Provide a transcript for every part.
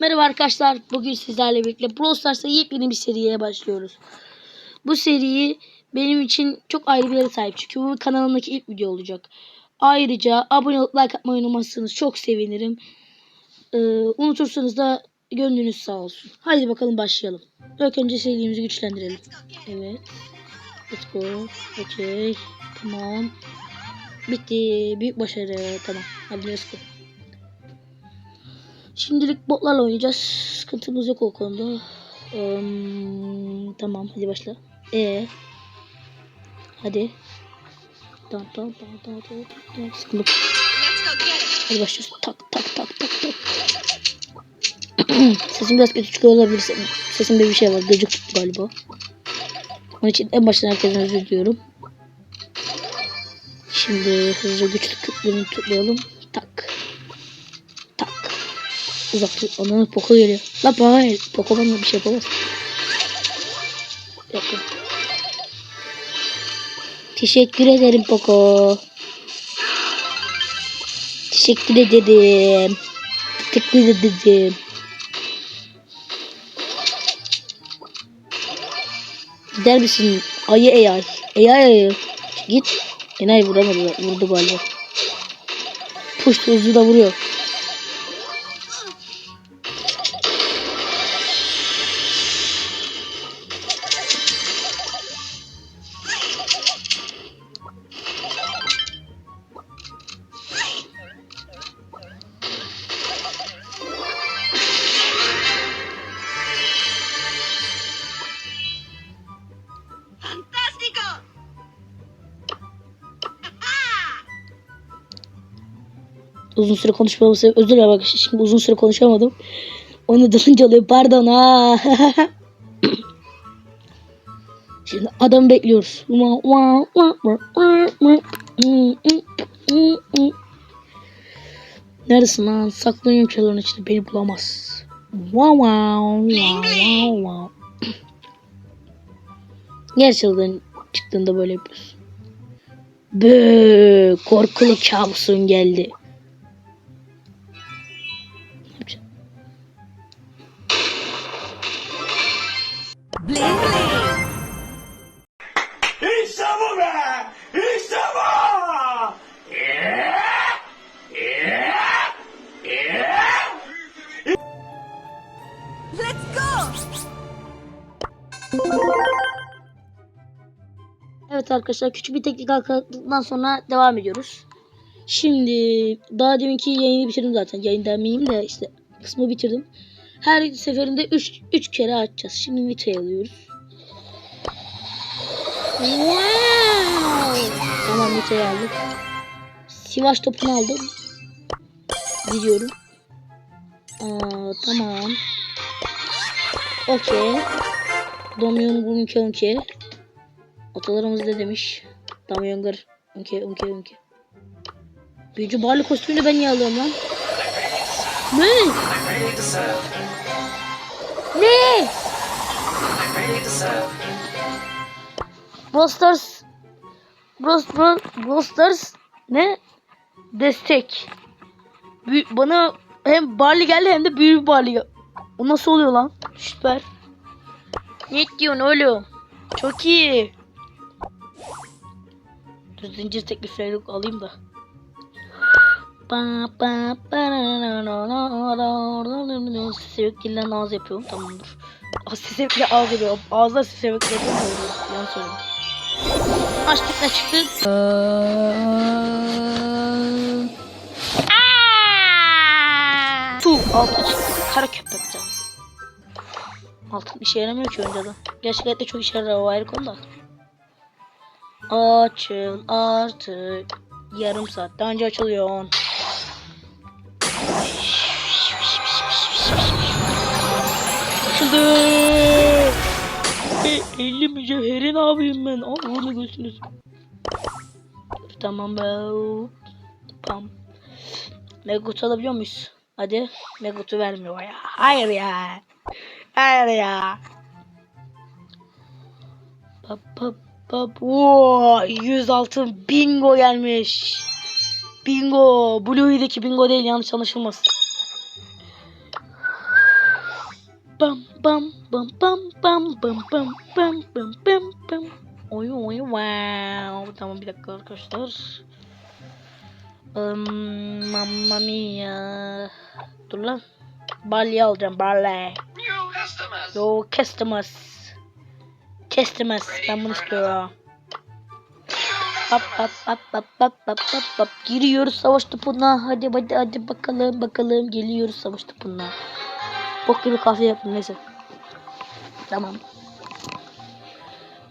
Merhaba arkadaşlar. Bugün sizlerle birlikte Brawl Stars'ta yepyeni bir seriye başlıyoruz. Bu seriyi benim için çok ayrı bir yere sahip. Çünkü bu kanalımdaki ilk video olacak. Ayrıca abone olup like atmayı unutmazsanız çok sevinirim. Ee, unutursanız da gönlünüz sağ olsun. Haydi bakalım başlayalım. İlk önce serimizi güçlendirelim. Evet. Let's go. Okay. Tamam. Bitti. Büyük başarı. Tamam. Hadi let's go. Şimdilik botlarla oynayacağız. Sıkıntımız yok o konuda. Eee, tamam hadi başla. E Hadi. Tamam tamam tamam tamam tamam. tamam. Sıkıldım. Hadi başlıyoruz. Tak tak tak tak tak. Sesim biraz kötü çıkıyor olabilir. Sesimde bir şey var. Gıcık galiba. Onun için en baştan herkesten özür diliyorum. Şimdi hızlıca güçlü küplerini toplayalım. Tak. Tak. Uzak dur. Ananın Poco geliyor. La hayır. Poco bana bir şey yapamaz. Yapma. Teşekkür ederim Poco. Teşekkür ederim. Teşekkür ederim. Gider misin? Ayı AI. AI ayı. Git. Enayi vuramadı. Vurdu galiba. Push hızlı da vuruyor. Uzun süre konuşmamı sebep özür dilerim bak şimdi uzun süre konuşamadım. Onu dalınca oluyor pardon ha. şimdi adam bekliyoruz. Neredesin lan? Saklanıyorum çalıların içinde beni bulamaz. Wow wow wow wow çıktığında böyle yapıyorsun. Bööö korkulu kabusun geldi. Evet arkadaşlar küçük bir teknik arkadaşlıktan sonra devam ediyoruz. Şimdi daha deminki yayını bitirdim zaten. Yayın demeyeyim de işte kısmı bitirdim. Her seferinde 3 3 kere açacağız. Şimdi Vito'yu alıyoruz. Wow! Tamam Vito'yu aldık. Sivas topunu aldım. Gidiyorum. Aa, tamam. Okey. Domyon bunke unke. Atalarımız ne demiş? Damyongar. Unke unke unke. Büyücü Barley kostümünü ben niye alıyorum lan? Ne? Ne? Brawl, Brawl Stars ne? Destek. Büyü, bana hem Barley geldi hem de büyük Barley. O nasıl oluyor lan? Süper. Ne diyorsun oğlum? Çok iyi. Dur zincir teklifleri alayım da. Na. Sevgiyle ağız yapıyorum tamamdır. Ah, Sevgiyle ağız yapıyorum. Ağızda sevgiyle yapıyorum. Yan söyledim. Açtık ne çıktı? Su altı çıktı. Kara köpek canım. Altın işe yaramıyor ki önceden. Gerçek hayatta çok işe yarar o ayrı konuda. Açıl artık. Yarım saatten önce açılıyor. Açıldı. E, 50 mücevheri ne yapayım ben? Al bunu görsünüz. Tamam be. Pam. Megut alabiliyor muyuz? Hadi. Megut'u vermiyor ya. Hayır ya. Hayır ya. Pap pap. Oo, 100 altın bingo gelmiş. Bingo. Blue'deki bingo değil yanlış anlaşılmasın. bam bam bam bam bam bam bam bam bam bam bam. Oy oy wow. Tamam bir dakika arkadaşlar. Um, mamma mia. Dur lan. Balya alacağım balya. New customers. Yo customers. Customers. Ben bunu istiyorum. Hop hop hop hop hop hop hop hop. Giriyoruz savaş topuna. Hadi hadi hadi bakalım bakalım. Geliyoruz savaş topuna. Bok gibi kahve yaptım neyse. Tamam.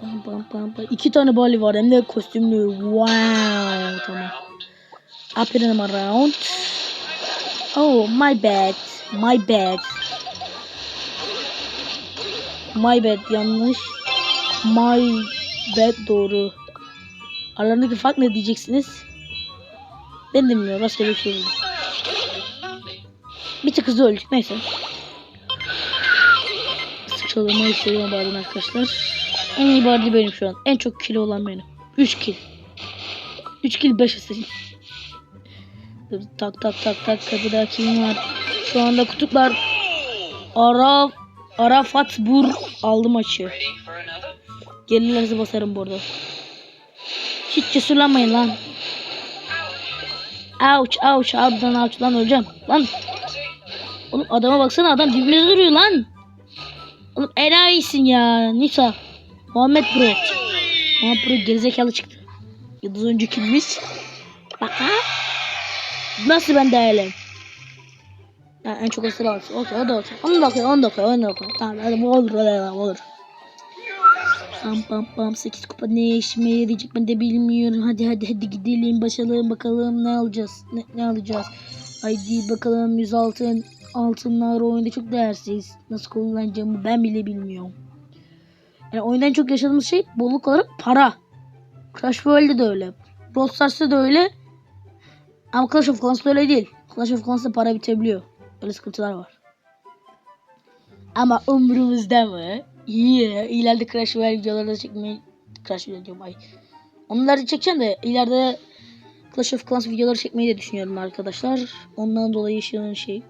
Pam pam pam pam. İki tane bali var hem de kostümlü. Wow. Tamam. Up around. Oh my bad. My bad. My bad yanlış. My bad doğru. Aralarındaki fark ne diyeceksiniz? Ben de bilmiyorum. Rastgele bir şey buldum. Bir tık hızlı öldük. Neyse. Sıçralamayı seviyorum bazen arkadaşlar. En iyi bardi benim şu an. En çok kilo olan benim. 3 kill. 3 kill 5 asist. Tak tak tak tak kapıda kim var? Şu anda kutuplar Araf Arafat Bur aldı maçı. Gerilerinizi basarım bu arada. Hiç cesurlanmayın lan. Ouch ouch harbiden ouch lan öleceğim. Lan. Oğlum adama baksana adam dibimizde duruyor lan. Oğlum enayisin ya. Nisa. Muhammed Bro. Muhammed Bro gerizekalı çıktı. Yıldız önce kimmiş? Bak ha. Nasıl ben değerliyim? Ha, en çok ısrar alsın. Okey o da okey onu da okey onu da okey. Tamam hadi bu olur hadi olur. Pam pam pam 8 kupa ne işime yarayacak ben de bilmiyorum. Hadi hadi hadi gidelim başlayalım bakalım ne alacağız. Ne, ne alacağız? Haydi bakalım 100 altın. Altınlar oyunda çok değersiz. Nasıl kullanacağımı ben bile bilmiyorum. Yani oyundan çok yaşadığımız şey bolluk olarak para. Crash Royale'de de öyle. Brawl Stars'ta da öyle. Ama Clash of Clans'ta öyle değil. Clash of Clans'ta para bitebiliyor. Öyle sıkıntılar var. Ama umurumuzda mı? İyi. İleride Crash Royale videoları da çekmeyi... Crash video diyorum ay. Onları da çekeceğim de ileride Clash of Clans videoları çekmeyi de düşünüyorum arkadaşlar. Ondan dolayı yaşanan şey.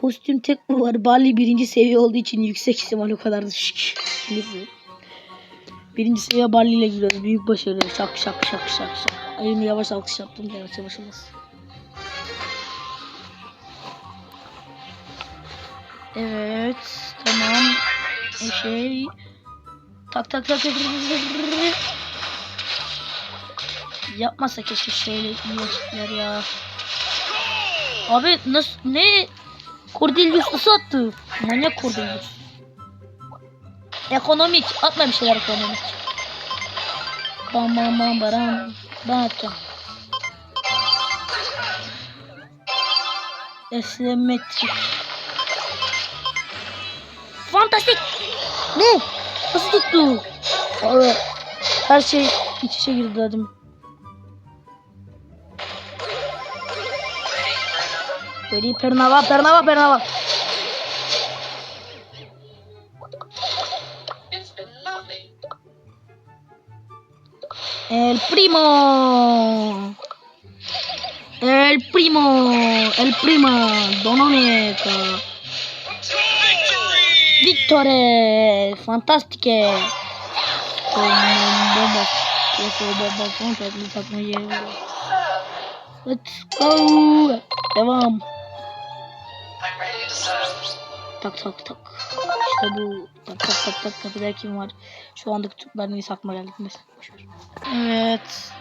Kostüm tek bu var. Barley birinci seviye olduğu için yüksek ihtimal o kadar düşük. Birinci seviye Barley ile giriyoruz. Büyük başarı. Şak şak şak şak şak. Ayını yavaş alkış yaptım. Yavaş yavaş yavaş. Evet. Tamam. Bir şey. Tak tak tak tak. Yapmasa keşke şöyle iyilecekler ya. Abi nasıl ne? Cordelius nasıl attı? Manyak Cordelius. Ekonomik. Atma bir şeyler ekonomik. Bam bam bam baram. Ben atacağım. Eslemetrik. Fantastik. Ne? Nasıl tuttu? Abi, her şey iç içe girdi dedim. Ready Pernava, Pernava, Pernava. El primo. El primo. El primo. Donomeca. Vittore! Fantastiche! Bombas. Esse. Let's go! Devam! Tak tak tak. İşte bu tak tak tak tak kapıda kim var? Şu anda küçüklerini satma geldik mesela. Evet.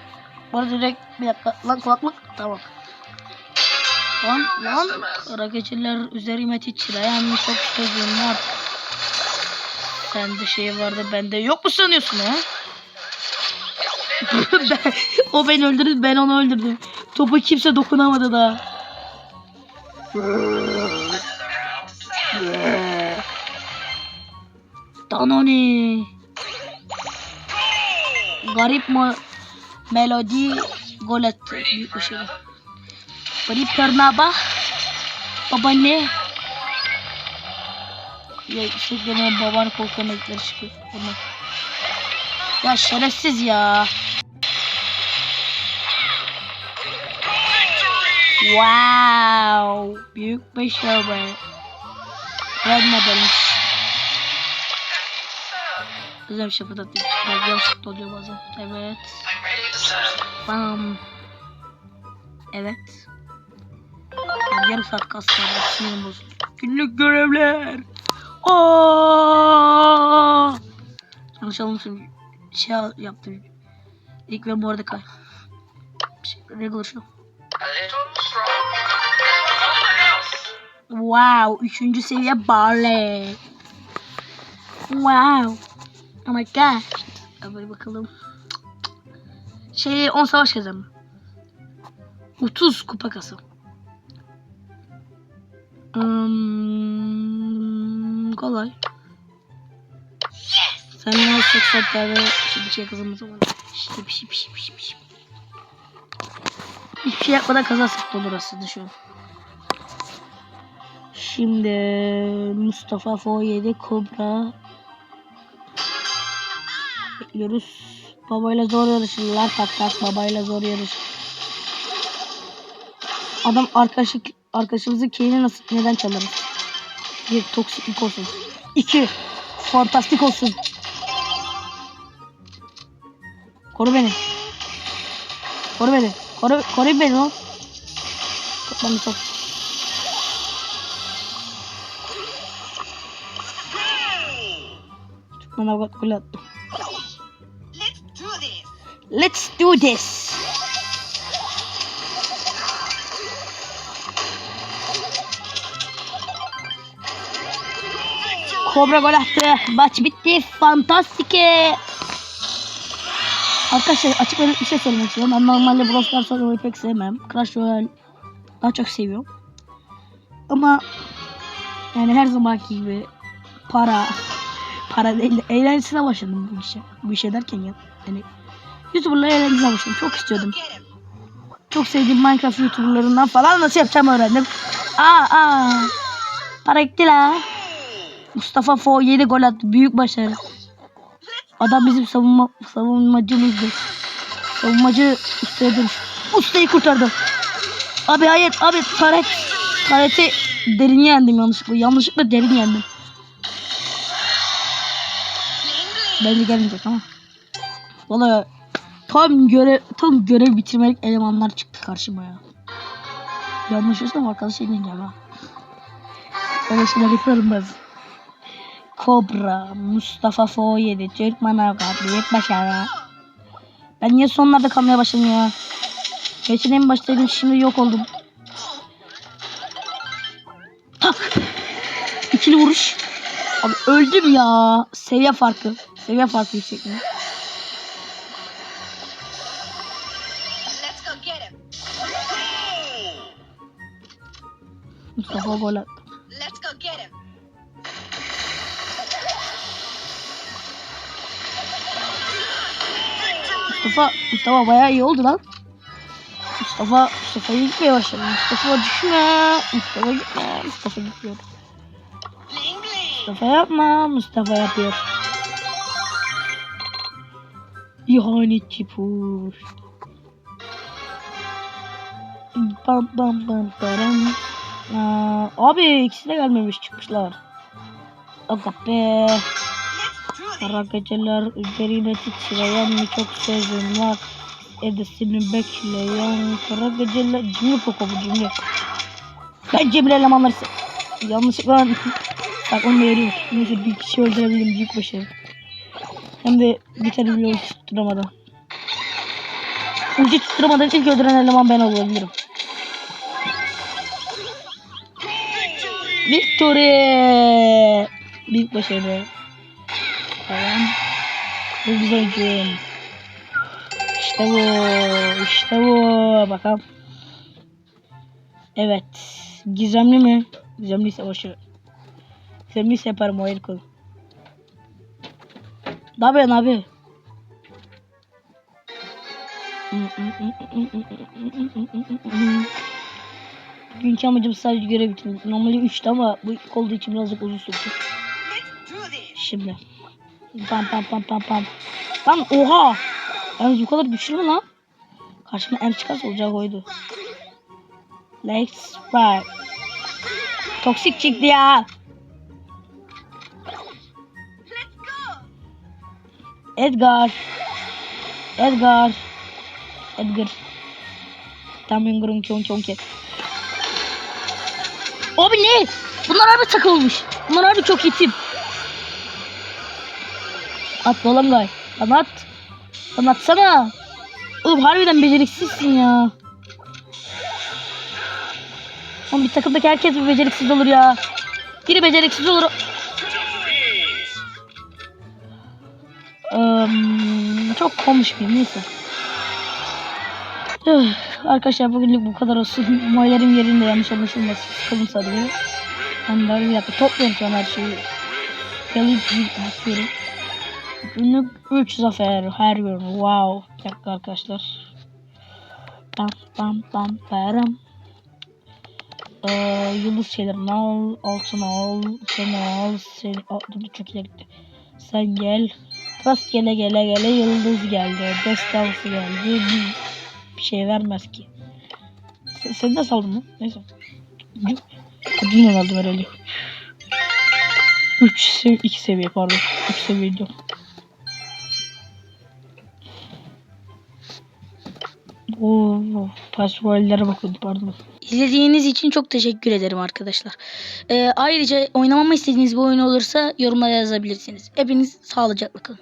Bana direkt bir dakika lan kulaklık tamam. Lan lan kara keçiler üzerime titriyen çok çocuğum şey var. Sende şey vardı bende yok mu sanıyorsun ha? ben, o beni öldürdü ben onu öldürdüm. Topa kimse dokunamadı daha. Danone. Garip mo melodi gol attı. Büyük bir şey. Garip Pernaba. Babaanne. Ya işte gene babanı koklamakları çıkıyor. Bunlar. Ya şerefsiz ya. Wow. Büyük başarı. Vermedilmiş. Güzel bir şey patlatıyor. Güzel bir şey bazen. Evet. Bam. Evet. Yani yarım saat kaslarla sinirim bozuldu. Günlük görevler. Aa! Yanlış. Şey yaptım. İlk ve Mordecai. Şey, regular. Wow. Üçüncü seviye Barley. Wow. Oh my gosh. Hadi bakalım. Şey 10 savaş kazanma. 30 kupa kasa. Hmm, kolay. Sen ne alacaksak tabi şimdi şey kazanma zaman. Şip şip şip şip şip. Hiçbir şey yapmadan kazansak da olur aslında şu an. Şimdi Mustafa Foyeli Kobra bekliyoruz. Babayla zor yarışırlar tak tak babayla zor yarış. Adam arkadaşı arkadaşımızın keyini nasıl neden çalarız? Bir toksiklik olsun. İki fantastik olsun. Koru beni. Koru beni. Koru, koru beni lan. Toplam bir top. Bana avukat gol attı. Let's do this. Let's do this. Kobra gol attı. Maç bitti. Fantastike. Arkadaşlar açık ve bir şey söylemek istiyorum. Ben normalde Brawl Stars oynamayı pek sevmem. Clash Royale daha çok seviyorum. Ama yani her zamanki gibi para para değil de eğlencesine başladım bu işe. Bu işe derken ya. Yani YouTuber'la eğlencesine başladım. Çok istiyordum. Çok sevdiğim Minecraft YouTuber'larından falan nasıl yapacağım öğrendim. Aa aa. Para gitti la. Mustafa Fo 7 gol attı. Büyük başarı. Adam bizim savunma savunmacımızdı. Savunmacı ustaya dönüş. Ustayı kurtardı. Abi hayır abi taret. Tareti derin yendim yanlışlıkla. Yanlışlıkla derin yendim. Belli gelmeyecek ama. Valla tam görev tam görev bitirmelik elemanlar çıktı karşıma ya. Yanlış olsam arkadaş edince ama. Öyle şeyler yapıyorum ben. Kobra, Mustafa Fo 7, Türkmen Avukat, Büyük Başarı. Ben niye sonlarda kalmaya başladım ya? Geçen en baştaydım şimdi yok oldum. Tak! İkili vuruş. Abi öldüm ya. Seviye farkı. Seviye farkı get him. Mustafa gol attı. Mustafa, Mustafa bayağı iyi oldu lan. Mustafa, Mustafa'yı gitmeye başladı. Mustafa düşme. Mustafa gitme. Mustafa gitmiyor. Mustafa yapma. Mustafa yapıyor. İhanetçi puş. Bam bam bam baram. Aa, abi ikisi de gelmemiş çıkmışlar. Aga be. Kara geceler üzerine titreyen çok sözüm var. Edesini bekleyen kara geceler. Cimri koko bu cimri. Ben cimri elemanları Yanlışlıkla Bak onu da yeriyor. Neyse bir kişi öldürebilirim büyük başarı. Hem de bir tane bile ulti tutturamadan. Ulti tutturamadan ilk öldüren eleman ben olabilirim. Victory! Büyük başarı. Güzel oyuncum. İşte bu. İşte bu. Bakalım. Evet. Gizemli mi? Gizemliyse boşver. Gizemliyse yaparım o kol. Ne yapıyorsun abi? Bugünkü amacım sadece görev bitirmek. Normalde 3'tü ama bu ilk olduğu için birazcık uzun sürdü. Şimdi. Bam bam bam bam bam. Lan oha. Yalnız bu kadar güçlü mü lan? Karşıma M çıkarsa olacak oydu. Let's try. Toksik çıktı ya. Edgar. Edgar. Edgar. Tam yungurun çon çon ki. Abi ne? Bunlar abi takılmış. Bunlar abi çok itim. At oğlum gay. Bana at. Bana atsana. Oğlum harbiden beceriksizsin ya. Oğlum bir takımdaki herkes bir beceriksiz olur ya. Biri beceriksiz olur. Eee, çok konuşmayayım neyse. Üh, Arkadaşlar bugünlük bu kadar olsun. Maylarım yerinde yanlış anlaşılmasın. Sıkılım sarıyor. Ben bir dakika topluyorum şu an her şeyi. Yalayıp basıyorum. Günlük 3 zafer her gün. Wow. Bir dakika arkadaşlar. Bam bam bam param. Ee, yıldız şeylerini al, altın al, seni al, seni al, dur çok ileri. Sen gel, rastgele gele gele yıldız geldi, destansı geldi, bir, bir şey vermez ki. Sen, seni de saldım mı? Neyse. Adını aldım herhalde. 3 sev 2 seviye pardon. 3 seviye diyorum. Oo, pasvallere bakın pardon. İzlediğiniz için çok teşekkür ederim arkadaşlar. Ee, ayrıca oynamamı istediğiniz bir oyun olursa yorumlara yazabilirsiniz. Hepiniz sağlıcakla kalın.